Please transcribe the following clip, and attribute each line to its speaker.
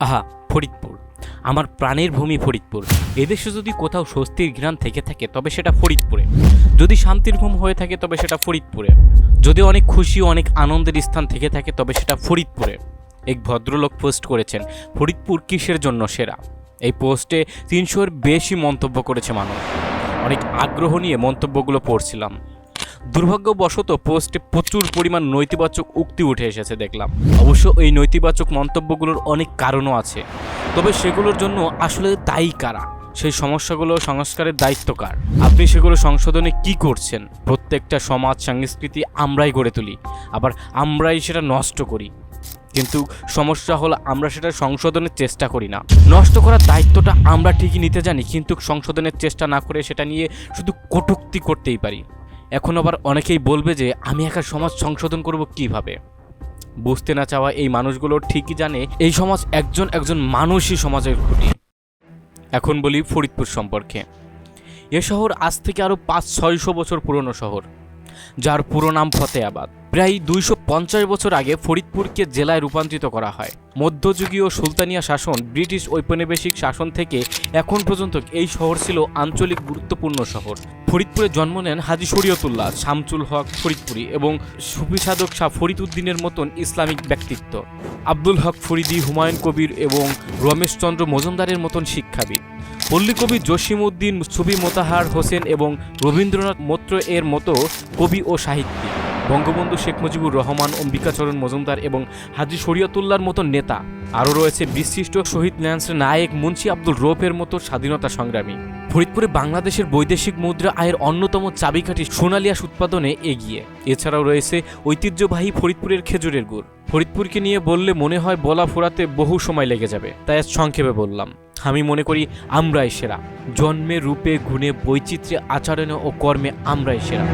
Speaker 1: আহা, ফরিদপুর। আমার প্রাণের ভূমি ফরিদপুর। এদেশে যদি কোথাও স্বস্তির ঘ্রাণ থেকে থাকে, তবে সেটা ফরিদপুরে। যদি শান্তির ঘুম হয়ে থাকে, তবে সেটা ফরিদপুরে। যদি অনেক খুশি, অনেক আনন্দের স্থান থেকে থাকে, তবে সেটা ফরিদপুরে। এক ভদ্রলোক পোস্ট করেছেন, ফরিদপুর কিসের জন্য সেরা? এই পোস্টে তিনশোর বেশি মন্তব্য করেছে মানুষ। অনেক আগ্রহ নিয়ে মন্তব্যগুলো পড়ছিলাম। দুর্ভাগ্যবশত পোস্টে প্রচুর পরিমাণ নৈতিবাচক উক্তি উঠে এসেছে দেখলাম। অবশ্য এই নৈতিবাচক মন্তব্যগুলোর অনেক কারণও আছে। তবে সেগুলোর জন্য আসলে দায়ী কারা? সেই সমস্যাগুলো সংস্কারের দায়িত্ব কার? আপনি সেগুলো সংশোধনে কি করছেন? প্রত্যেকটা সমাজ সংস্কৃতি আমরাই গড়ে তুলি। আবার আমরাই সেটা নষ্ট করি। কিন্তু সমস্যা হলো আমরা সেটা সংশোধনের চেষ্টা করি না। নষ্ট করার দায়িত্বটা আমরা ঠিকই নিতে জানি, কিন্তু সংশোধনের চেষ্টা না করে সেটা নিয়ে শুধু কটূক্তি করতেই পারি। এখন আবার অনেকেই বলবে যে, আমি একা সমাজ সংশোধন করব কীভাবে? বুঝতে না চাওয়া এই মানুষগুলো ঠিকই জানে, এই সমাজ একজন একজন মানুষই সমাজের খুঁটি। এখন বলি ফরিদপুর সম্পর্কে। এ শহর আজ থেকে আরও পাঁচ ছয়শো বছর পুরনো শহর। যার পুরো নাম ফতেয়াবাদ প্রায় দুইশো পঞ্চাশ বছর আগে ফরিদপুরকে জেলায় রূপান্তরিত করা হয়। মধ্যযুগীয় সুলতানিয়া শাসন ব্রিটিশ ঔপনিবেশিক শাসন থেকে এখন পর্যন্ত এই শহর ছিল আঞ্চলিক গুরুত্বপূর্ণ শহর। ফরিদপুরে জন্ম নেন হাজি শরীয়তুল্লাহ শামচুল হক ফরিদপুরি এবং সুফি সাধক শাহ ফরিদ উদ্দিনের মতন ইসলামিক ব্যক্তিত্ব। আব্দুল হক ফরিদি, হুমায়ুন কবির এবং রমেশচন্দ্র মজুমদারের মতন শিক্ষাবিদ। পল্লীকবি জসিমউদ্দিন, ছবি মোতাহার হোসেন এবং রবীন্দ্রনাথ মৈত্র এর মতো কবি ও সাহিত্যিক। বঙ্গবন্ধু শেখ মুজিবুর রহমান অম্বিকাচরণ মজুমদার এবং হাজি শরিয়তুল্লার মতো নেতা। আরও রয়েছে বিশিষ্ট শহীদ ল্যান্স নায়েক মুন্সি আব্দুল রৌফের মতো স্বাধীনতা সংগ্রামী। ফরিদপুরে বাংলাদেশের বৈদেশিক মুদ্রা আয়ের অন্যতম চাবিকাঠি সোনালিয়াস উৎপাদনে এগিয়ে। এছাড়াও রয়েছে ঐতিহ্যবাহী ফরিদপুরের খেজুরের গুড়। ফরিদপুরকে নিয়ে বললে মনে হয় বলা ফোরাতে বহু সময় লেগে যাবে, তাই সংক্ষেপে বললাম। আমি মনে করি আমরাই সেরা। জন্মে রূপে গুণে বৈচিত্র্যে আচরণে ও কর্মে আমরাই সেরা।